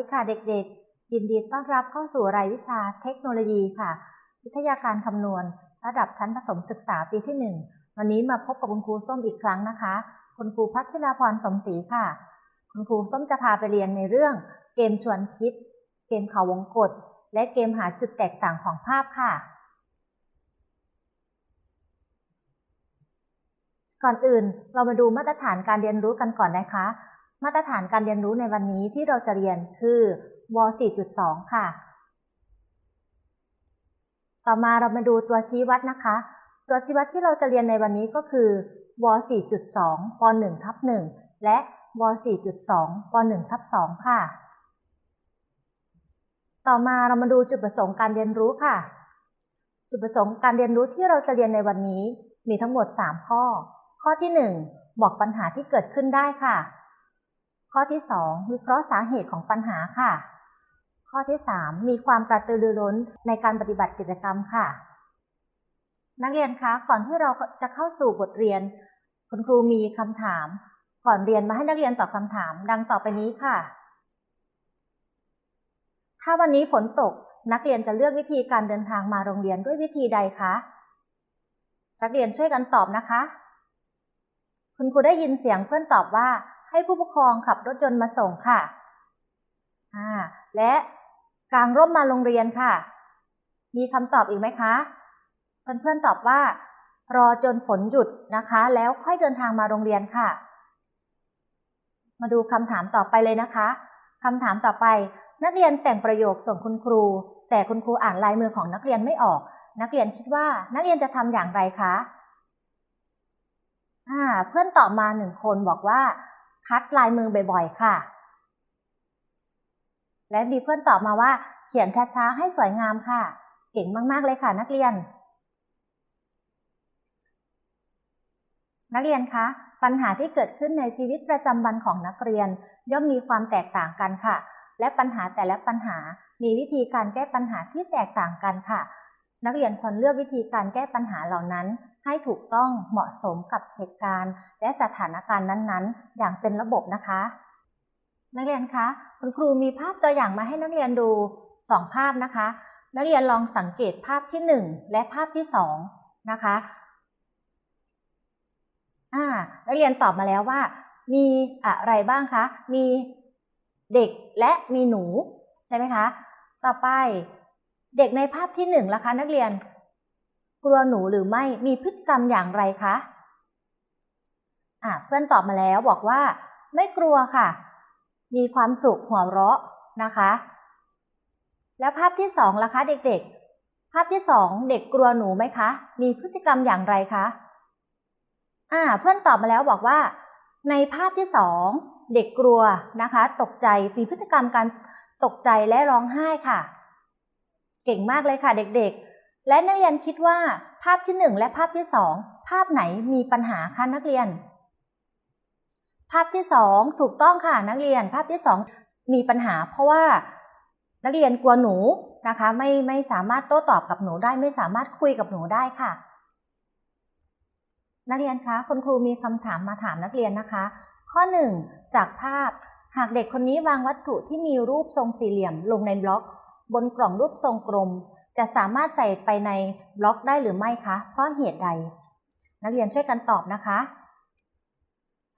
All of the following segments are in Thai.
ดีค่ะเด็กๆ ยินดีต้อนรับเข้าสู่รายวิชาเทคโนโลยีค่ะ วิทยาการคำนวณ ระดับชั้นประถมศึกษาปีที่ 1 วันนี้มาพบกับคุณครูส้มอีกครั้งนะคะ คุณครูพัทรพรสมศรีค่ะ คุณครูส้มจะพาไปเรียนในเรื่อง เกมชวนคิด เกมเขาวงกฏและเกมหาจุดแตกต่างของภาพค่ะ ก่อนอื่นเรามาดูมาตรฐานการเรียนรู้กันก่อนนะคะ มาตรฐานการเรียนรู้ในวันนี้ที่เราจะเรียนคือว4.2 ค่ะ ต่อมาเรามาดูตัวชี้วัดนะคะ ตัวชี้วัดที่เราจะเรียนในวันนี้ก็คือว4.2ป .1 ทับ1และว4.2ป .1 ทับ2ค่ะ ต่อมาเรามาดูจุดประสงค์การเรียนรู้ค่ะ จุดประสงค์การเรียนรู้ที่เราจะเรียนในวันนี้มีทั้งหมด 3 ข้อ ข้อที่ 1 บอกปัญหาที่เกิดขึ้นได้ค่ะ ข้อที่ 2 วิเคราะห์สาเหตุของปัญหาค่ะ ข้อที่ 3 มีความกระตือรือร้นในการปฏิบัติกิจกรรมค่ะ นักเรียนคะก่อนที่เราจะเข้าสู่บทเรียน คุณครูมีคำถาม ก่อนเรียนมาให้นักเรียนตอบคำถาม ดังต่อไปนี้ค่ะ ถ้าวันนี้ฝนตกนักเรียนจะเลือกวิธีการเดินทางมาโรงเรียนด้วยวิธีใดคะนักเรียนช่วยกันตอบนะคะ คุณครูได้ยินเสียงเพื่อนตอบว่า ให้ผู้ปกครองขับรถยนต์มาส่งค่ะอ่าและกางร่มมาโรงเรียนค่ะ มีคำตอบอีกไหมคะ เพื่อนๆตอบว่า รอจนฝนหยุดนะคะ แล้วค่อยเดินทางมาโรงเรียนค่ะ มาดูคำถามต่อไปเลยนะคะคำถามต่อไป นักเรียนแต่งประโยคส่งคุณครู แต่คุณครูอ่านลายมือของนักเรียนไม่ออก นักเรียนคิดว่านักเรียนจะทำอย่างไรคะอ่าเพื่อนตอบมาหนึ่งคนบอกว่า คัดลายมือบ่อยๆ ค่ะ และมีเพื่อนตอบมาว่า เขียนช้าๆให้สวยงามค่ะ เก่งมากๆเลยค่ะ นักเรียน นักเรียนคะปัญหาที่เกิดขึ้นในชีวิตประจำวันของนักเรียน ย่อมมีความแตกต่างกันค่ะ และปัญหาแต่ละปัญหา มีวิธีการแก้ปัญหาที่แตกต่างกันค่ะ นักเรียนควรเลือกวิธีการแก้ปัญหาเหล่านั้น ให้ถูกต้องเหมาะสมกับเหตุการณ์ และสถานการณ์นั้นๆ อย่างเป็นระบบนะคะ นักเรียนคะคุณครูมีภาพตัวอย่างมาให้นักเรียนดู 2 ภาพนะคะ นักเรียนลองสังเกตภาพที่ 1 และภาพที่ 2 นะคะอ่านักเรียนตอบมาแล้วว่า มีอะไรบ้างคะ มีเด็กและมีหนูใช่ไหมคะ ต่อไปเด็กในภาพที่หนึ่งล่ะคะ นักเรียน กลัวหนูหรือไม่มีพฤติกรรมอย่างไรคะอ่าเพื่อนตอบมาแล้วบอกว่า ไม่กลัวค่ะ มีความสุขหัวเราะนะคะ แล้วภาพที่สองล่ะคะเด็กๆ ภาพที่สองเด็กกลัวหนูไหมคะ มีพฤติกรรมอย่างไรคะอ่าเพื่อนตอบมาแล้วบอกว่า ในภาพที่สองเด็กกลัวนะคะ ตกใจมีพฤติกรรมการตกใจและร้องไห้ค่ะ เก่งมากเลยค่ะเด็กๆ และนักเรียนคิดว่าภาพที่หนึ่งและภาพที่สองภาพไหนมีปัญหาคะนักเรียน ภาพที่สองถูกต้องค่ะนักเรียน ภาพที่สองมีปัญหา เพราะว่านักเรียนกลัวหนูนะคะ ไม่ไม่สามารถโต้ตอบกับหนูได้ ไม่สามารถคุยกับหนูได้ค่ะ นักเรียนคะคุณครูมีคำถามมาถามนักเรียนนะคะ ข้อ 1 จากภาพหากเด็กคนนี้วางวัตถุที่มีรูปทรงสี่เหลี่ยมลงในบล็อก บนกล่องรูปทรงกลม จะสามารถใส่ไปในบล็อกได้หรือไม่คะ เพราะเหตุใด นักเรียนช่วยกันตอบนะคะ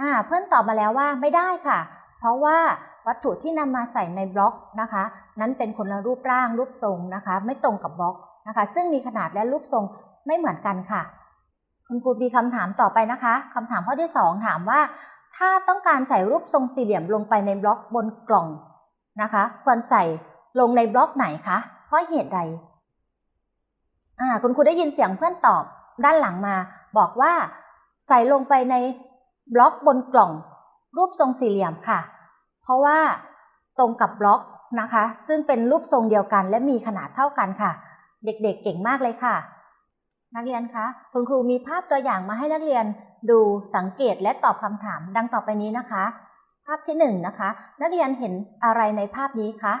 อ่าเพื่อนตอบมาแล้วว่าไม่ได้ค่ะ เพราะว่าวัตถุที่นำมาใส่ในบล็อกนะคะ นั้นเป็นคนละรูปร่างรูปทรงนะคะ ไม่ตรงกับบล็อกนะคะ ซึ่งมีขนาดและรูปทรงไม่เหมือนกันค่ะ คุณครูมีคำถามต่อไปนะคะคำถามข้อที่ 2 ถามว่า ถ้าต้องการใส่รูปทรงสี่เหลี่ยมลงไปในบล็อกบนกล่องนะคะ ควรใส่ลงในบล็อกไหนคะเพราะเหตุใด อ่าคุณครูได้ยินเสียงเพื่อนตอบด้านหลังมา บอกว่า ใส่ลงไปในบล็อกบนกล่อง รูปทรงสี่เหลี่ยมค่ะ เพราะว่าตรงกับบล็อกนะคะ ซึ่งเป็นรูปทรงเดียวกันและมีขนาดเท่ากันค่ะ เด็กๆเเก่งมากเลยค่ะ นักเรียนคะคุณครูมีภาพตัวอย่างมาให้นักเรียนดูสังเกตและตอบคำถามดังต่อไปนี้นะคะ ภาพที่หนึ่งนะคะ นักเรียนเห็นอะไรในภาพนี้คะ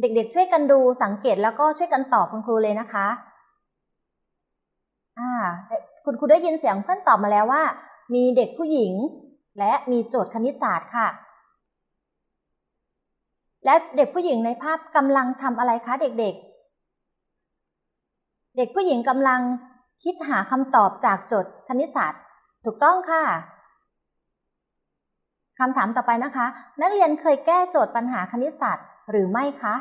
เด็กๆ ช่วยกันดูสังเกตแล้วก็ช่วยกันตอบคุณครูเลยนะคะ อ่าคุณครูได้ยินเสียงเพื่อนตอบมาแล้วว่า มีเด็กผู้หญิง และมีโจทย์คณิตศาสตร์ค่ะ และเด็กผู้หญิงในภาพกำลังทำอะไรคะเด็กๆ เด็กผู้หญิงกำลังคิดหาคำตอบจากโจทย์คณิตศาสตร์ ถูกต้องค่ะคำถามต่อไปนะคะ นักเรียนเคยแก้โจทย์ปัญหาคณิตศาสตร์หรือไม่คะ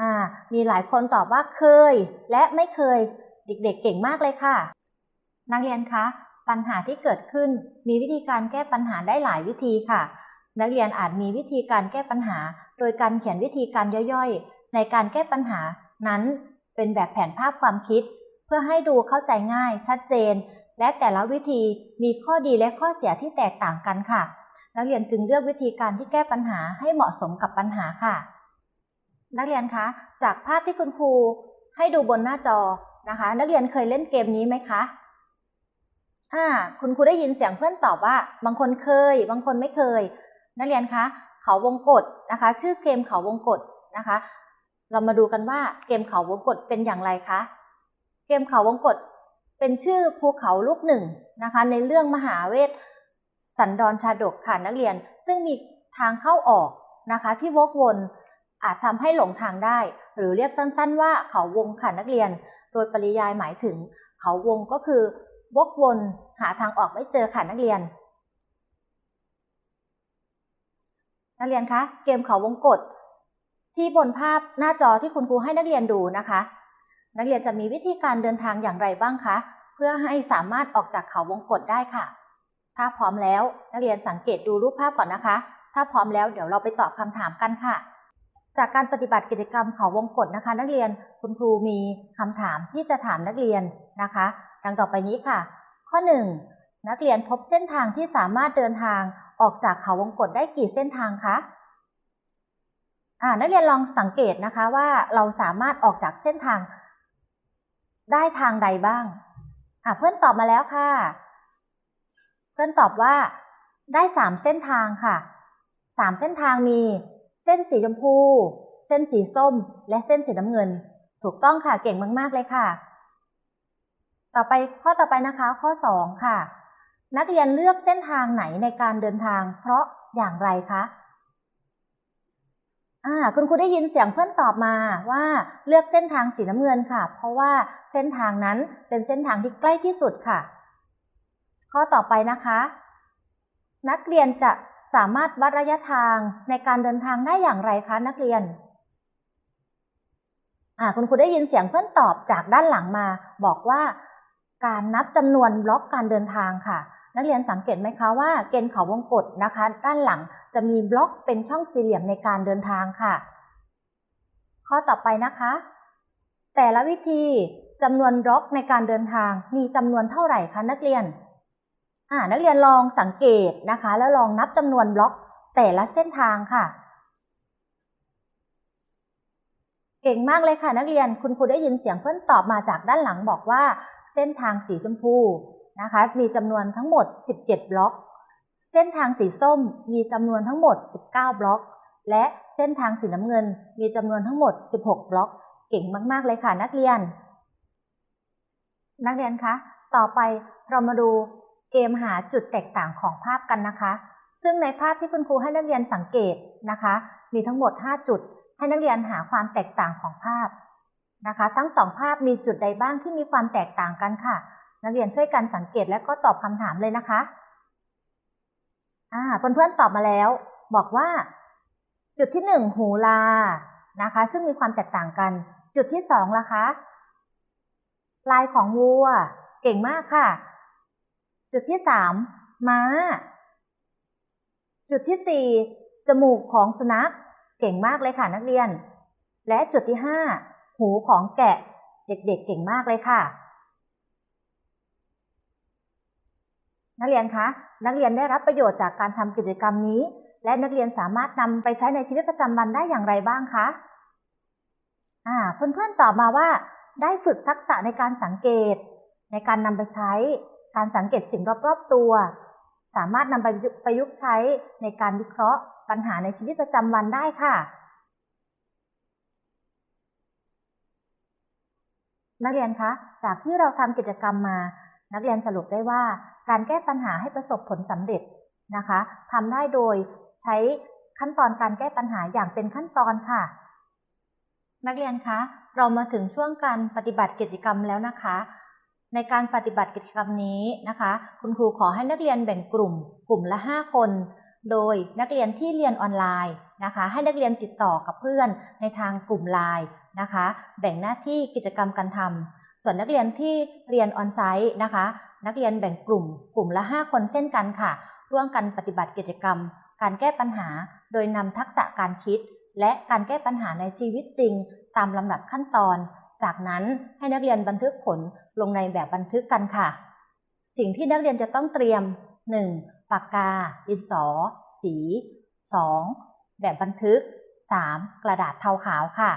อ่า มีหลายคนตอบว่าเคย และไม่เคย เด็กๆเเก่งมากเลยค่ะ นักเรียนคะ ปัญหาที่เกิดขึ้นมีวิธีการแก้ปัญหาได้หลายวิธีค่ะ นักเรียนอาจมีวิธีการแก้ปัญหา โดยการเขียนวิธีการย่อยๆ ในการแก้ปัญหานั้นเป็นแบบแผนภาพความคิด เพื่อให้ดูเข้าใจง่าย ชัดเจน และแต่ละวิธีมีข้อดีและข้อเสียที่แตกต่างกันค่ะ นักเรียนจึงเลือกวิธีการที่แก้ปัญหาให้เหมาะสมกับปัญหาค่ะ นักเรียนคะ จากภาพที่คุณครูให้ดูบนหน้าจอ นะคะ นักเรียนเคยเล่นเกมนี้ไหมคะอ่าคุณครูได้ยินเสียงเพื่อนตอบว่า บางคนเคย บางคนไม่เคย นักเรียนคะเขาวงกฏนะคะ ชื่อเกมเขาวงกฏนะคะ เรามาดูกันว่าเกมเขาวงกฏเป็นอย่างไรคะเกมเขาวงกฏเป็นชื่อภูเขาลูกหนึ่งนะคะ ในเรื่องมหาเวทสันดรชาดกค่ะนักเรียนซึ่งมีทางเข้าออกนะคะ ที่วกวนอาจทำให้หลงทางได้ หรือเรียกสั้นๆ ว่าเขาวงค่ะนักเรียน โดยปริยายหมายถึงเขาวงก็คือวกวนหาทางออกไม่เจอค่ะนักเรียน นักเรียนคะเกมเขาวงกฏที่บนภาพหน้าจอที่คุณครูให้นักเรียนดูนะคะ นักเรียนจะมีวิธีการเดินทางอย่างไรบ้างคะ เพื่อให้สามารถออกจากเขาวงกฏได้ค่ะ ถ้าพร้อมแล้วนักเรียนสังเกตดูรูปภาพก่อนนะคะ ถ้าพร้อมแล้วเดี๋ยวเราไปตอบคำถามกันค่ะ จากการปฏิบัติกิจกรรมเขาวงกฏนะคะ นักเรียนคุณครูมีคำถามที่จะถามนักเรียนนะคะ ดังต่อไปนี้ค่ะ ข้อ 1. นักเรียนพบเส้นทางที่สามารถเดินทางออกจากเขาวงกฏได้กี่เส้นทางคะอ่านักเรียนลองสังเกตนะคะว่าเราสามารถออกจากเส้นทาง ได้ทางใดบ้างอ่าเพื่อนตอบมาแล้วค่ะ เพื่อนตอบว่าได้สามเส้นทางค่ะสามเส้นทางมี เส้นสีชมพู เส้นสีส้ม และเส้นสีน้ำเงิน ถูกต้องค่ะเก่งมาก ๆ เลยค่ะ ต่อไปข้อต่อไปนะคะ ข้อ 2 ค่ะ นักเรียนเลือกเส้นทางไหนในการเดินทาง เพราะอย่างไรคะอ่าคุณครูได้ยินเสียงเพื่อนตอบมาว่าเลือกเส้นทางสีน้ำเงินค่ะ เพราะว่าเส้นทางนั้นเป็นเส้นทางที่ใกล้ที่สุดค่ะ ข้อต่อไปนะคะ นักเรียนจะ สามารถวัดระยะทางในการเดินทางได้อย่างไรคะนักเรียนคุณครูได้ยินเสียงเพื่อนตอบจากด้านหลังมา บอกว่าการนับจำนวนบล็อกการเดินทางค่ะ นักเรียนสังเกตไหมคะว่าเกณฑ์เขาวงกฏนะคะ ด้านหลังจะมีบล็อกเป็นช่องสี่เหลี่ยมในการเดินทางค่ะ ข้อต่อไปนะคะ แต่ละวิธีจำนวนบล็อกในการเดินทางมีจำนวนเท่าไหร่คะนักเรียน นักเรียนลองสังเกตนะคะ แล้วลองนับจำนวนบล็อกแต่ละเส้นทางค่ะ เก่งมากเลยค่ะ นักเรียนคุณครูได้ยินเสียงเพื่อนตอบมาจากด้านหลังบอกว่าเส้นทางสีชมพูนะคะ มีจำนวนทั้งหมด 17 บล็อก เส้นทางสีส้มมีจำนวนทั้งหมด 19 บล็อก และเส้นทางสีน้ำเงิน มีจำนวนทั้งหมด 16 บล็อก เก่งมาก ๆ เลยค่ะ นักเรียน นักเรียนคะ ต่อไปเรามาดู เกมหาจุดแตกต่างของภาพกันนะคะ ซึ่งในภาพที่คุณครูให้นักเรียนสังเกตนะคะ มีทั้งหมด 5 จุด ให้นักเรียนหาความแตกต่างของภาพนะคะ ทั้งสองภาพมีจุดใดบ้างที่มีความแตกต่างกันค่ะ นักเรียนช่วยกันสังเกตและก็ตอบคำถามเลยนะคะอ่าเพื่อนๆตอบมาแล้ว บอกว่า จุดที่หนึ่งหูลานะคะ ซึ่งมีความแตกต่างกัน จุดที่สองล่ะคะ ลายของวัว เก่งมากค่ะ จุดที่สามม้า จุดที่สี่จมูกของสุนัข เก่งมากเลยค่ะนักเรียน และจุดที่ห้าหูของแกะ เด็กๆเเก่งมากเลยค่ะ นักเรียนคะ นักเรียนได้รับประโยชน์จากการทำกิจกรรมนี้ และนักเรียนสามารถนำไปใช้ในชีวิตประจำวันได้อย่างไรบ้างคะอ่าเพื่อนๆตอบมาว่า ได้ฝึกทักษะในการสังเกต ในการนำไปใช้ การสังเกตสิ่งรอบๆตัว สามารถนำไปประยุกต์ใช้ในการวิเคราะห์ปัญหาในชีวิตประจำวันได้ค่ะ นักเรียนคะ จากที่เราทำกิจกรรมมา นักเรียนสรุปได้ว่า การแก้ปัญหาให้ประสบผลสำเร็จนะคะทำได้โดยใช้ขั้นตอนการแก้ปัญหาอย่างเป็นขั้นตอนค่ะ นักเรียนคะ เรามาถึงช่วงการปฏิบัติกิจกรรมแล้วนะคะ ในการปฏิบัติกิจกรรมนี้นะคะ คุณครูขอให้นักเรียนแบ่งกลุ่ม กลุ่มละ 5 คน โดยนักเรียนที่เรียนออนไลน์นะคะ ให้นักเรียนติดต่อกับเพื่อนในทางกลุ่มไลน์นะคะ แบ่งหน้าที่กิจกรรมการทำส่วนนักเรียนที่เรียนออนไซต์นะคะ นักเรียนแบ่งกลุ่ม กลุ่มละ 5 คนเช่นกันค่ะ ร่วมกันปฏิบัติกิจกรรม การแก้ปัญหา โดยนำทักษะการคิด และการแก้ปัญหาในชีวิตจริง ตามลำดับขั้นตอน จากนั้นให้นักเรียนบันทึกผลลงในแบบบันทึกกันค่ะ สิ่งที่นักเรียนจะต้องเตรียม 1. ปากกา ดินสอ สี 2. แบบบันทึก 3. กระดาษเทาขาวค่ะ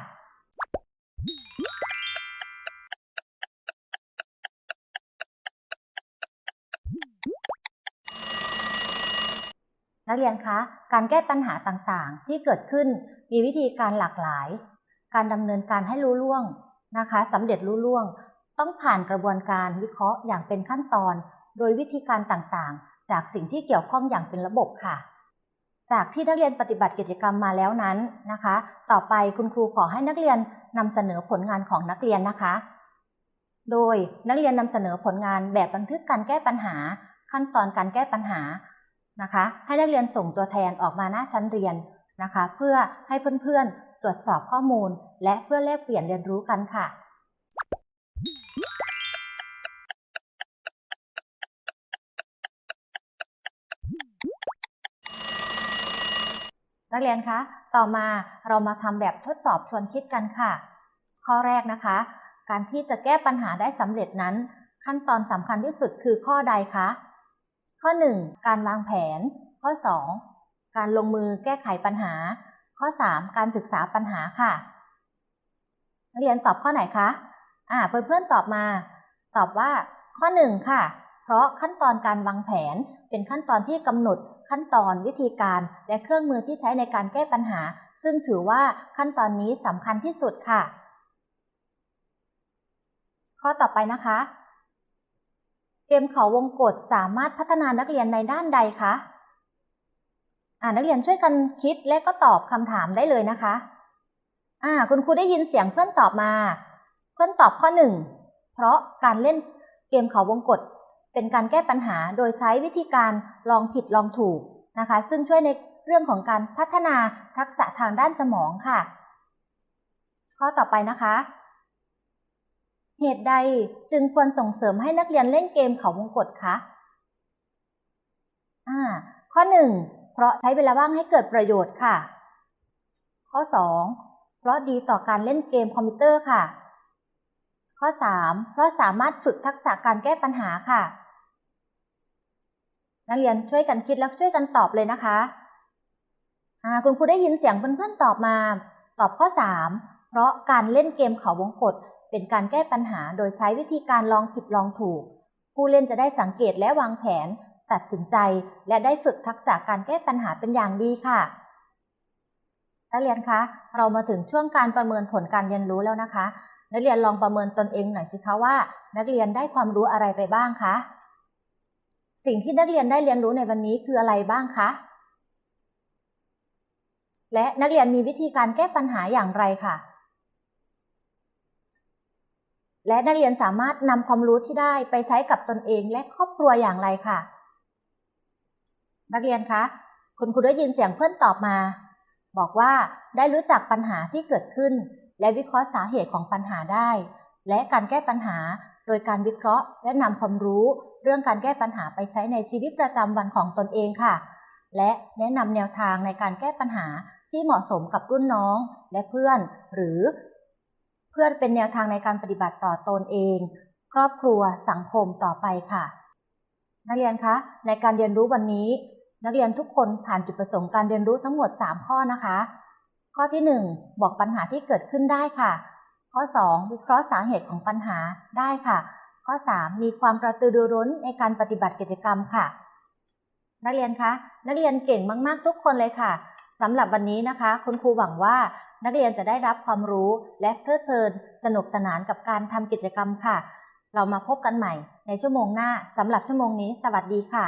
นักเรียนคะ การแก้ปัญหาต่างๆ ที่เกิดขึ้นมีวิธีการหลากหลาย การดำเนินการให้รู้ล่วง นะคะสำเร็จรู้ล่วง ต้องผ่านกระบวนการวิเคราะห์อย่างเป็นขั้นตอน โดยวิธีการต่างๆ จากสิ่งที่เกี่ยวข้องอย่างเป็นระบบค่ะ จากที่นักเรียนปฏิบัติกิจกรรมมาแล้วนั้นนะคะ ต่อไปคุณครูขอให้นักเรียนนำเสนอผลงานของนักเรียนนะคะ โดยนักเรียนนำเสนอผลงานแบบบันทึกการแก้ปัญหา ขั้นตอนการแก้ปัญหานะคะ ให้นักเรียนส่งตัวแทนออกมาหน้าชั้นเรียนนะคะ เพื่อให้เพื่อนๆ รวจสอบข้อมูล และเพื่อแลกเปลี่ยนเรียนรู้กันค่ะ นักเรียนคะ ต่อมาเรามาทำแบบทดสอบชวนคิดกันค่ะ ข้อแรกนะคะ การที่จะแก้ปัญหาได้สำเร็จนั้น ขั้นตอนสำคัญที่สุดคือข้อใดคะ ข้อ 1. การวางแผน ข้อ 2. การลงมือแก้ไขปัญหา ข้อ 3. การศึกษาปัญหาค่ะ นักเรียนตอบข้อไหนคะอ่าเพื่อนๆตอบมา ตอบว่าข้อ 1 ค่ะ เพราะขั้นตอนการวางแผนเป็นขั้นตอนที่กำหนดขั้นตอนวิธีการและเครื่องมือที่ใช้ในการแก้ปัญหา ซึ่งถือว่าขั้นตอนนี้สำคัญที่สุดค่ะ ข้อต่อไปนะคะ เกมเขาวงกฏสามารถพัฒนานักเรียนในด้านใดคะ นักเรียนช่วยกันคิดและก็ตอบคำถามได้เลยนะคะอ่าคุณครูได้ยินเสียงเพื่อนตอบมา เพื่อนตอบข้อหนึ่งเพราะการเล่นเกมเขาวงกฏเป็นการแก้ปัญหาโดยใช้วิธีการลองผิดลองถูกนะคะ ซึ่งช่วยในเรื่องของการพัฒนาทักษะทางด้านสมองค่ะ ข้อต่อไปนะคะ เหตุใดจึงควรส่งเสริมให้นักเรียนเล่นเกมเขาวงกฏคะอ่าข้อ1 เพราะใช้เวลาว่างให้เกิดประโยชน์ค่ะ ข้อ 2 เพราะดีต่อการเล่นเกมคอมพิวเตอร์ค่ะ ข้อ 3 เพราะสามารถฝึกทักษะการแก้ปัญหาค่ะ นักเรียนช่วยกันคิดแล้วช่วยกันตอบเลยนะคะคุณครูได้ยินเสียงเพื่อนๆตอบมา ตอบข้อ 3 เพราะการเล่นเกมเขาวงกฏเป็นการแก้ปัญหาโดยใช้วิธีการลองผิดลองถูก ผู้เล่นจะได้สังเกตและวางแผน ตัดสินใจ และได้ฝึกทักษะการแก้ปัญหาเป็นอย่างดีค่ะนักเรียนคะ เรามาถึงช่วงการประเมินผลการเรียนรู้แล้วนะคะ นักเรียนลองประเมินตนเองหน่อยสิคะว่า นักเรียนได้ความรู้อะไรไปบ้างคะ สิ่งที่นักเรียนได้เรียนรู้ในวันนี้คืออะไรบ้างคะ และนักเรียนมีวิธีการแก้ปัญหาอย่างไรค่ะ และนักเรียนสามารถนำความรู้ที่ได้ไปใช้กับตนเองและครอบครัวอย่างไรค่ะ นักเรียนคะ คุณครูได้ยินเสียงเพื่อนตอบมา บอกว่าได้รู้จักปัญหาที่เกิดขึ้น และวิเคราะห์สาเหตุของปัญหาได้ และการแก้ปัญหาโดยการวิเคราะห์ และนำความรู้ เรื่องการแก้ปัญหาไปใช้ในชีวิตประจำวันของตนเองค่ะ และแนะนำแนวทางในการแก้ปัญหาที่เหมาะสมกับรุ่นน้องและเพื่อน หรือ เพื่อนเป็นแนวทางในการปฏิบัติต่อตนเอง ครอบครัวสังคมต่อไปค่ะ นักเรียนคะ ในการเรียนรู้วันนี้ นักเรียนทุกคนผ่านจุดประสงค์การเรียนรู้ทั้งหมด 3 ข้อนะคะ ข้อที่ 1 บอกปัญหาที่เกิดขึ้นได้ค่ะ ข้อ 2 วิเคราะห์สาเหตุของปัญหาได้ค่ะ ข้อ 3 มีความกระตือรือร้นในการปฏิบัติกิจกรรมค่ะ นักเรียนคะ นักเรียนเก่งมากๆ ทุกคนเลยค่ะสำหรับวันนี้นะคะ คุณครูหวังว่านักเรียนจะได้รับความรู้และเพลิดเพลิน สนุกสนานกับการทำกิจกรรมค่ะ เรามาพบกันใหม่ในชั่วโมงหน้าสำหรับชั่วโมงนี้ สวัสดีค่ะ